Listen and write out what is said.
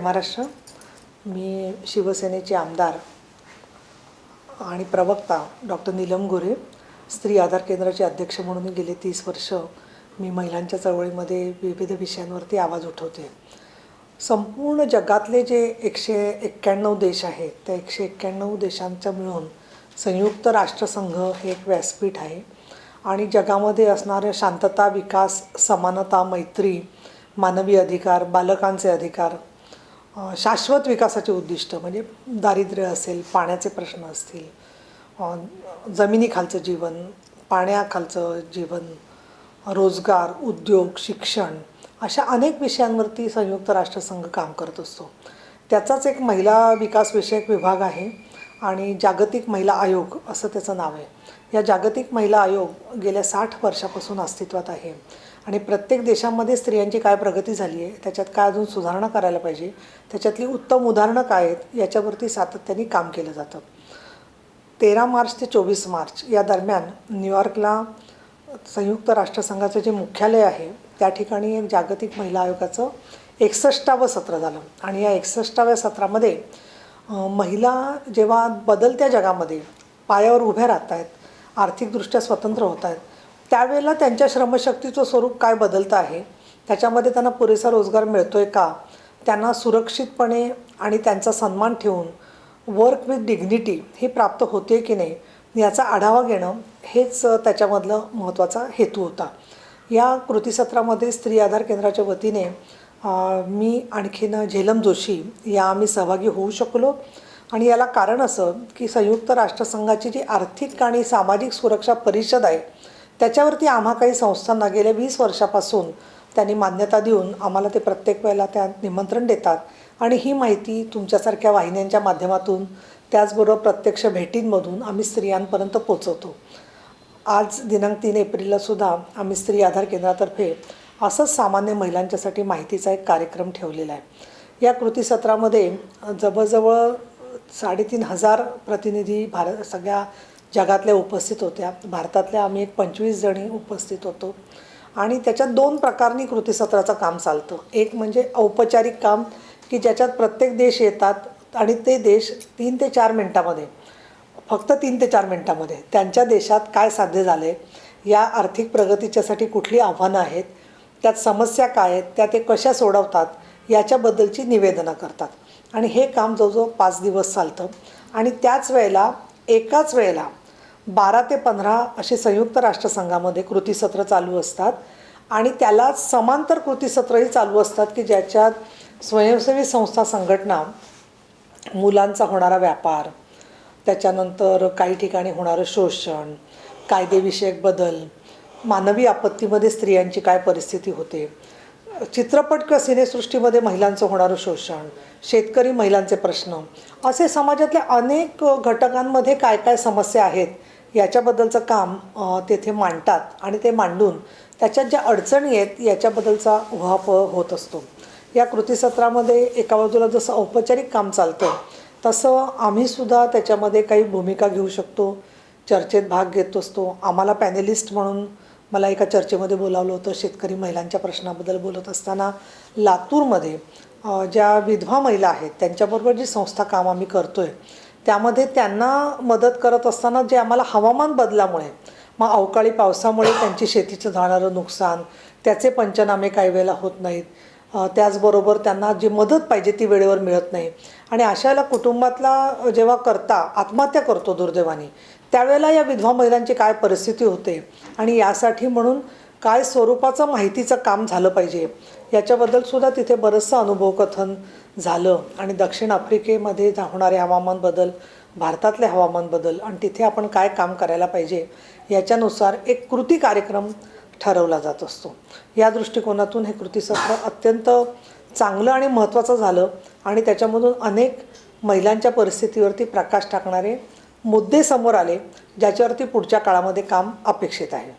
महाराष्ट्र. मी शिवसेनेचे आमदार आणि प्रवक्ता डॉक्टर नीलम गोरे स्त्री आधार केंद्राचे अध्यक्ष म्हणून गेले तीस वर्ष. मी महिलांच्या चळवळीमध्ये विविध विषयांवरती आवाज उठवते. संपूर्ण जगातले जे एकशे एक्क्याण्णव देश आहेत त्या एकशे एक्क्याण्णव देशांचं मिळून संयुक्त राष्ट्रसंघ हे एक व्यासपीठ आहे. आणि जगामध्ये असणाऱ्या शांतता विकास समानता मैत्री मानवी अधिकार बालकांचे अधिकार शाश्वत विकासाचे उद्दिष्ट म्हणजे दारिद्र्य असेल पाण्याचे प्रश्न असतील जमिनीखालचं जीवन पाण्याखालचं जीवन रोजगार उद्योग शिक्षण अशा अनेक विषयांवरती संयुक्त राष्ट्रसंघ काम करत असतो. त्याचाच एक महिला विकास विषयक विभाग आहे. आणि जागतिक महिला आयोग असं त्याचं नाव आहे. या जागतिक महिला आयोग गेल्या साठ वर्षापासून अस्तित्वात आहे. आणि प्रत्येक देशामध्ये स्त्रियांची काय प्रगती झाली आहे त्याच्यात काय अजून सुधारणा करायला पाहिजे त्याच्यातली उत्तम उदाहरणं काय आहेत याच्यावरती सातत्याने काम केलं जातं. तेरा मार्च ते चोवीस मार्च या दरम्यान न्यूयॉर्कला संयुक्त राष्ट्रसंघाचं जे मुख्यालय आहे त्या ठिकाणी एक जागतिक महिला आयोगाचं एकसष्टावं सत्र झालं. आणि या एकसष्टाव्या सत्रामध्ये महिला जेव्हा बदलत्या जगामध्ये पायावर उभ्या राहत आहेत आर्थिकदृष्ट्या स्वतंत्र होत आहेत त्यावेळेला त्यांच्या श्रमशक्तीचं स्वरूप काय बदलतं आहे? त्याच्यामध्ये त्यांना पुरेसा रोजगार मिळतो आहे का? त्यांना सुरक्षितपणे आणि त्यांचा सन्मान ठेवून वर्क विथ डिग्निटी हे प्राप्त होते की नाही? याचा आढावा घेणं हेच त्याच्यामधलं महत्त्वाचा हेतू होता. या कृतीसत्रामध्ये स्त्री आधार केंद्राच्या वतीने मी आणखीन झेलम जोशी या आम्ही सहभागी होऊ शकलो. आणि याला कारण असं की संयुक्त राष्ट्रसंघाची जी आर्थिक आणि सामाजिक सुरक्षा परिषद आहे त्याच्यावरती आम्हा काही संस्थांना गेल्या वीस वर्षापासून त्यांनी मान्यता देऊन आम्हाला ते प्रत्येक वेळेला त्या निमंत्रण देतात. आणि ही माहिती तुमच्यासारख्या वाहिन्यांच्या माध्यमातून त्याचबरोबर प्रत्यक्ष भेटींमधून आम्ही स्त्रियांपर्यंत पोचवतो. आज दिनांक तीन एप्रिललासुद्धा आम्ही स्त्री आधार केंद्रातर्फे असंच सामान्य महिलांच्यासाठी माहितीचा एक कार्यक्रम ठेवलेला आहे. या कृतीसत्रामध्ये जवळजवळ साडेतीन हजार प्रतिनिधी भारत सगळ्या जगातल्या उपस्थित होत्या. भारतातल्या आम्ही एक पंचवीस जणी उपस्थित होतो. आणि त्याच्यात दोन प्रकारनी कृतीसत्राचं काम चालतं. एक म्हणजे औपचारिक काम की ज्याच्यात प्रत्येक देश येतात आणि ते देश तीन ते चार मिनटामध्ये फक्त तीन ते चार मिनटामध्ये त्यांच्या देशात काय साध्य झाले या आर्थिक प्रगतीच्यासाठी कुठली आव्हानं आहेत त्यात समस्या काय आहेत त्या ते कशा सोडवतात याच्याबद्दलची निवेदनं करतात. आणि हे काम जवळजवळ पाच दिवस चालतं. आणि त्याच वेळेला एकाच वेळेला बारा ते पंधरा असे संयुक्त राष्ट्रसंघामध्ये कृतीसत्र चालू असतात. आणि त्याला समांतर कृतीसत्रही चालू असतात की ज्याच्यात स्वयंसेवी संस्था संघटना मुलांचा होणारा व्यापार त्याच्यानंतर काही ठिकाणी होणारं शोषण कायदेविषयक बदल मानवी आपत्तीमध्ये स्त्रियांची काय परिस्थिती होते? चित्रपट किंवा सिनेसृष्टीमध्ये महिलांचं होणारं शोषण शेतकरी महिलांचे प्रश्न असे समाजातल्या अनेक घटकांमध्ये काय काय समस्या आहेत याच्याबद्दलचं काम तेथे मांडतात आणि ते मांडून त्याच्यात ज्या अडचणी आहेत याच्याबद्दलचा उहाप होत असतो. या कृतीसत्रामध्ये एका बाजूला जसं औपचारिक काम चालतं तसं आम्हीसुद्धा त्याच्यामध्ये काही भूमिका घेऊ शकतो चर्चेत भाग घेत असतो. आम्हाला पॅनेलिस्ट म्हणून मला एका चर्चेमध्ये बोलावलं होतं शेतकरी महिलांच्या प्रश्नाबद्दल बोलत असताना लातूरमध्ये ज्या विधवा महिला आहेत त्यांच्याबरोबर जी संस्था काम आम्ही करतो आहे त्यामध्ये त्यांना मदत करत असताना जे आम्हाला हवामान बदलामुळे मग अवकाळी पावसामुळे त्यांची शेतीचं जाणारं नुकसान त्याचे पंचनामे काही वेळेला होत नाहीत. त्याचबरोबर त्यांना जी मदत पाहिजे ती वेळेवर मिळत नाही. आणि अशाला कुटुंबातला जेव्हा करता आत्महत्या करतो दुर्दैवाने त्यावेळेला या विधवा महिलांची काय परिस्थिती होते आणि यासाठी म्हणून काय स्वरूपाचं माहितीचं काम झालं पाहिजे याच्याबद्दल सुद्धा तिथे बरंचसं अनुभव कथन झालं. आणि दक्षिण आफ्रिकेमध्ये जा- होणारे हवामान बदल भारतातले हवामान बदल आणि तिथे आपण काय काम करायला पाहिजे याच्यानुसार एक कृती कार्यक्रम ठरवला जात असतो. या दृष्टिकोनातून हे कृतीसत्र अत्यंत चांगलं आणि महत्त्वाचं झालं आणि त्याच्यामधून अनेक महिलांच्या परिस्थितीवरती प्रकाश टाकणारे मुद्दे समोर आले ज्याच्यावरती पुढच्या काळामध्ये काम अपेक्षित आहे.